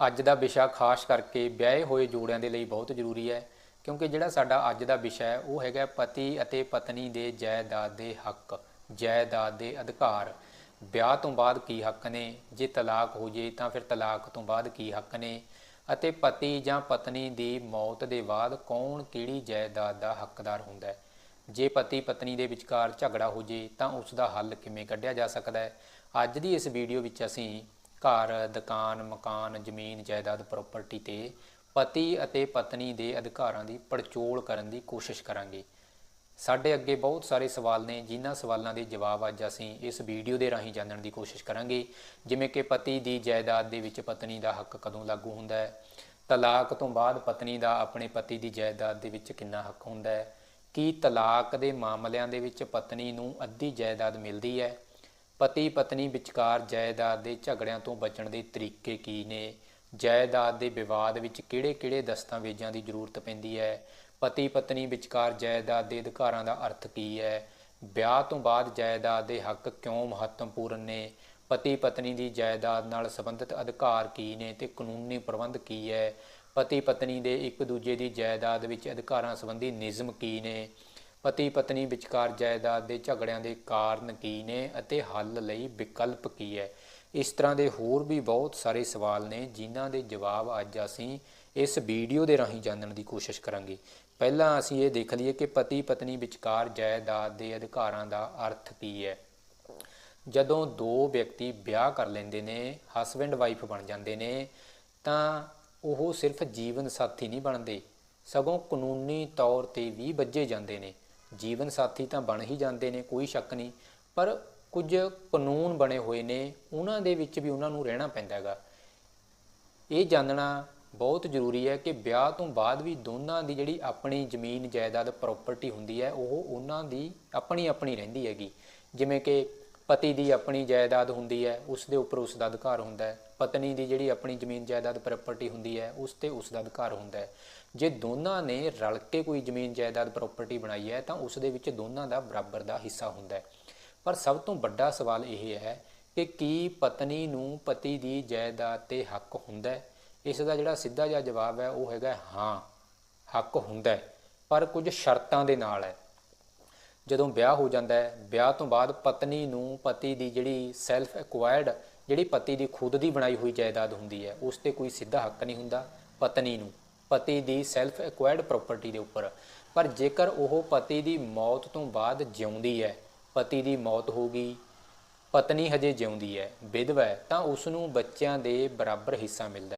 ਅੱਜ ਦਾ ਵਿਸ਼ਾ ਖਾਸ ਕਰਕੇ ਵਿਆਹੇ ਹੋਏ ਜੋੜਿਆਂ ਦੇ ਲਈ ਬਹੁਤ ਜ਼ਰੂਰੀ ਹੈ, ਕਿਉਂਕਿ ਜਿਹੜਾ ਸਾਡਾ ਅੱਜ ਦਾ ਵਿਸ਼ਾ ਹੈ, ਉਹ ਹੈਗਾ ਪਤੀ ਅਤੇ ਪਤਨੀ ਦੇ ਜਾਇਦਾਦ ਦੇ ਹੱਕ, ਜਾਇਦਾਦ ਦੇ ਅਧਿਕਾਰ। ਵਿਆਹ ਤੋਂ ਬਾਅਦ ਕੀ ਹੱਕ ਨੇ? ਜੇ ਤਲਾਕ ਹੋ ਜੇ ਤਾਂ ਫਿਰ ਤਲਾਕ ਤੋਂ ਬਾਅਦ ਕੀ ਹੱਕ ਨੇ? ਅਤੇ ਪਤੀ ਜਾਂ ਪਤਨੀ ਦੀ ਮੌਤ ਦੇ ਬਾਅਦ ਕੌਣ ਕਿਹੜੀ ਜਾਇਦਾਦ ਦਾ ਹੱਕਦਾਰ ਹੁੰਦਾ ਹੈ? ਜੇ ਪਤੀ ਪਤਨੀ ਦੇ ਵਿਚਕਾਰ ਝਗੜਾ ਹੋ ਜੇ ਤਾਂ ਉਸ ਦਾ ਹੱਲ ਕਿਵੇਂ ਕੱਢਿਆ ਜਾ ਸਕਦਾ ਹੈ? ਅੱਜ ਦੀ ਇਸ ਵੀਡੀਓ ਵਿੱਚ ਅਸੀਂ ਘਰ, ਦੁਕਾਨ, ਮਕਾਨ, ਜ਼ਮੀਨ, ਜਾਇਦਾਦ ਪ੍ਰਾਪਰਟੀ ਤੇ ਪਤੀ ਅਤੇ ਪਤਨੀ ਦੇ ਅਧਿਕਾਰਾਂ ਦੀ ਪੜਚੋਲ ਕਰਨ ਦੀ ਕੋਸ਼ਿਸ਼ ਕਰਾਂਗੇ। ਸਾਡੇ ਅੱਗੇ ਬਹੁਤ ਸਾਰੇ ਸਵਾਲ ਨੇ, ਜਿਨ੍ਹਾਂ ਸਵਾਲਾਂ ਦੇ ਜਵਾਬ ਅੱਜ ਅਸੀਂ ਇਸ ਵੀਡੀਓ ਦੇ ਰਾਹੀਂ ਜਾਣਨ ਦੀ ਕੋਸ਼ਿਸ਼ ਕਰਾਂਗੇ। ਜਿਵੇਂ ਕਿ ਪਤੀ ਦੀ ਜਾਇਦਾਦ ਦੇ ਵਿੱਚ ਪਤਨੀ ਦਾ ਹੱਕ ਕਦੋਂ ਲਾਗੂ ਹੁੰਦਾ ਹੈ? ਤਲਾਕ ਤੋਂ ਬਾਅਦ ਪਤਨੀ ਦਾ ਆਪਣੇ ਪਤੀ ਦੀ ਜਾਇਦਾਦ ਦੇ ਵਿੱਚ ਕਿੰਨਾ ਹੱਕ ਹੁੰਦਾ ਹੈ? ਕੀ ਤਲਾਕ ਦੇ ਮਾਮਲਿਆਂ ਦੇ ਵਿੱਚ ਪਤਨੀ ਨੂੰ ਅੱਧੀ ਜਾਇਦਾਦ ਮਿਲਦੀ ਹੈ? ਪਤੀ ਪਤਨੀ ਵਿਚਕਾਰ ਜਾਇਦਾਦ ਦੇ ਝਗੜਿਆਂ ਤੋਂ ਬਚਣ ਦੇ ਤਰੀਕੇ ਕੀ ਨੇ? ਜਾਇਦਾਦ ਦੇ ਵਿਵਾਦ ਵਿੱਚ ਕਿਹੜੇ-ਕਿਹੜੇ ਦਸਤਾਵੇਜ਼ਾਂ ਦੀ ਜ਼ਰੂਰਤ ਪੈਂਦੀ ਹੈ? ਪਤੀ ਪਤਨੀ ਵਿਚਕਾਰ ਜਾਇਦਾਦ ਦੇ ਅਧਿਕਾਰਾਂ ਦਾ ਅਰਥ ਕੀ ਹੈ? ਵਿਆਹ ਤੋਂ ਬਾਅਦ ਜਾਇਦਾਦ ਦੇ ਹੱਕ ਕਿਉਂ ਮਹੱਤਵਪੂਰਨ ਨੇ? ਪਤੀ ਪਤਨੀ ਦੀ ਜਾਇਦਾਦ ਨਾਲ ਸੰਬੰਧਿਤ ਅਧਿਕਾਰ ਕੀ ਨੇ ਤੇ ਕਾਨੂੰਨੀ ਪ੍ਰਬੰਧ ਕੀ ਹੈ? ਪਤੀ ਪਤਨੀ ਦੇ ਇੱਕ ਦੂਜੇ ਦੀ ਜਾਇਦਾਦ ਵਿੱਚ ਅਧਿਕਾਰਾਂ ਸੰਬੰਧੀ ਨਿਯਮ ਕੀ ਨੇ? ਪਤੀ ਪਤਨੀ ਵਿਚਕਾਰ ਜਾਇਦਾਦ ਦੇ ਝਗੜਿਆਂ ਦੇ ਕਾਰਨ ਕੀ ਨੇ ਅਤੇ ਹੱਲ ਲਈ ਵਿਕਲਪ ਕੀ ਹੈ? ਇਸ ਤਰ੍ਹਾਂ ਦੇ ਹੋਰ ਵੀ ਬਹੁਤ ਸਾਰੇ ਸਵਾਲ ਨੇ, ਜਿਨ੍ਹਾਂ ਦੇ ਜਵਾਬ ਅੱਜ ਅਸੀਂ ਇਸ ਵੀਡੀਓ ਦੇ ਰਾਹੀਂ ਜਾਣਨ ਦੀ ਕੋਸ਼ਿਸ਼ ਕਰਾਂਗੇ। ਪਹਿਲਾਂ ਅਸੀਂ ਇਹ ਦੇਖ ਲਈਏ ਕਿ ਪਤੀ ਪਤਨੀ ਵਿਚਕਾਰ ਜਾਇਦਾਦ ਦੇ ਅਧਿਕਾਰਾਂ ਦਾ ਅਰਥ ਕੀ ਹੈ। ਜਦੋਂ ਦੋ ਵਿਅਕਤੀ ਵਿਆਹ ਕਰ ਲੈਂਦੇ ਨੇ ਹਸਬੈਂਡ ਵਾਈਫ ਬਣ ਜਾਂਦੇ ਨੇ, ਤਾਂ ਉਹ ਸਿਰਫ ਜੀਵਨ ਸਾਥੀ ਨਹੀਂ ਬਣਦੇ। ਸਗੋਂ ਕਾਨੂੰਨੀ ਤੌਰ ਤੇ ਵੀ ਵੱਜੇ ਜਾਂਦੇ ਨੇ। ਜੀਵਨ ਸਾਥੀ ਤਾਂ ਬਣ ਹੀ ਜਾਂਦੇ ਨੇ, ਕੋਈ ਸ਼ੱਕ ਨਹੀਂ। ਪਰ ਕੁਝ ਕਾਨੂੰਨ ਬਣੇ ਹੋਏ ਨੇ, ਉਹਨਾਂ ਦੇ ਵਿੱਚ ਵੀ ਉਹਨਾਂ ਨੂੰ ਰਹਿਣਾ ਪੈਂਦਾ ਹੈਗਾ। ਇਹ ਜਾਣਨਾ ਬਹੁਤ ਜ਼ਰੂਰੀ ਹੈ ਕਿ ਵਿਆਹ ਤੋਂ ਬਾਅਦ ਵੀ ਦੋਨਾਂ ਦੀ ਜਿਹੜੀ ਆਪਣੀ ਜ਼ਮੀਨ, ਜਾਇਦਾਦ ਪ੍ਰਾਪਰਟੀ ਹੁੰਦੀ ਹੈ, ਉਹ ਉਹਨਾਂ ਦੀ ਆਪਣੀ ਆਪਣੀ ਰਹਿੰਦੀ ਹੈਗੀ। ਜਿਵੇਂ ਕਿ ਪਤੀ ਦੀ ਆਪਣੀ ਜਾਇਦਾਦ ਹੁੰਦੀ ਹੈ, ਉਸ ਦੇ ਉੱਪਰ ਉਸ ਦਾ ਅਧਿਕਾਰ ਹੁੰਦਾ ਹੈ। ਪਤਨੀ ਦੀ ਜਿਹੜੀ ਆਪਣੀ ਜ਼ਮੀਨ ਜਾਇਦਾਦ ਪ੍ਰਾਪਰਟੀ ਹੁੰਦੀ ਹੈ, ਉਸ ਤੇ ਉਸ ਦਾ ਅਧਿਕਾਰ ਹੁੰਦਾ ਹੈ। ਜੇ ਦੋਨਾਂ ਨੇ ਰਲ ਕੇ ਕੋਈ ਜ਼ਮੀਨ ਜਾਇਦਾਦ ਪ੍ਰਾਪਰਟੀ ਬਣਾਈ ਹੈ, ਤਾਂ ਉਸ ਦੇ ਵਿੱਚ ਦੋਨਾਂ ਦਾ ਬਰਾਬਰ ਦਾ ਹਿੱਸਾ ਹੁੰਦਾ ਹੈ। ਪਰ ਸਭ ਤੋਂ ਵੱਡਾ ਸਵਾਲ ਇਹ ਹੈ ਕਿ ਕੀ ਪਤਨੀ ਨੂੰ ਪਤੀ ਦੀ ਜਾਇਦਾਦ ਤੇ ਹੱਕ ਹੁੰਦਾ ਹੈ? ਇਸ ਦਾ ਜਿਹੜਾ ਸਿੱਧਾ ਜਿਹਾ ਜਵਾਬ ਹੈ, ਉਹ ਹੈਗਾ ਹਾਂ, ਹੱਕ ਹੁੰਦਾ ਹੈ। ਪਰ ਕੁਝ ਸ਼ਰਤਾਂ ਦੇ ਨਾਲ ਹੈ। ਜਦੋਂ ਵਿਆਹ ਹੋ ਜਾਂਦਾ ਹੈ, ਵਿਆਹ ਤੋਂ ਬਾਅਦ ਪਤਨੀ ਨੂੰ ਪਤੀ ਦੀ ਜਿਹੜੀ ਸੈਲਫ ਐਕਵਾਇਰਡ ਜਿਹੜੀ ਪਤੀ ਦੀ ਖੁਦ ਦੀ ਬਣਾਈ ਹੋਈ ਜਾਇਦਾਦ ਹੁੰਦੀ ਹੈ, ਉਸ ਤੇ ਕੋਈ ਸਿੱਧਾ ਹੱਕ ਨਹੀਂ ਹੁੰਦਾ ਪਤਨੀ ਨੂੰ, ਪਤੀ ਦੀ ਸੈਲਫ ਐਕਵਾਇਰਡ ਪ੍ਰਾਪਰਟੀ ਦੇ ਉੱਪਰ। ਪਰ ਜੇਕਰ ਉਹ ਪਤੀ ਦੀ ਮੌਤ ਤੋਂ ਬਾਅਦ ਜਿਉਂਦੀ ਹੈ, ਪਤੀ ਦੀ ਮੌਤ ਹੋ ਗਈ, ਪਤਨੀ ਹਜੇ ਜਿਉਂਦੀ ਹੈ, ਵਿਧਵਾ ਹੈ, ਤਾਂ ਉਸ ਨੂੰ ਬੱਚਿਆਂ ਦੇ ਬਰਾਬਰ ਹਿੱਸਾ ਮਿਲਦਾ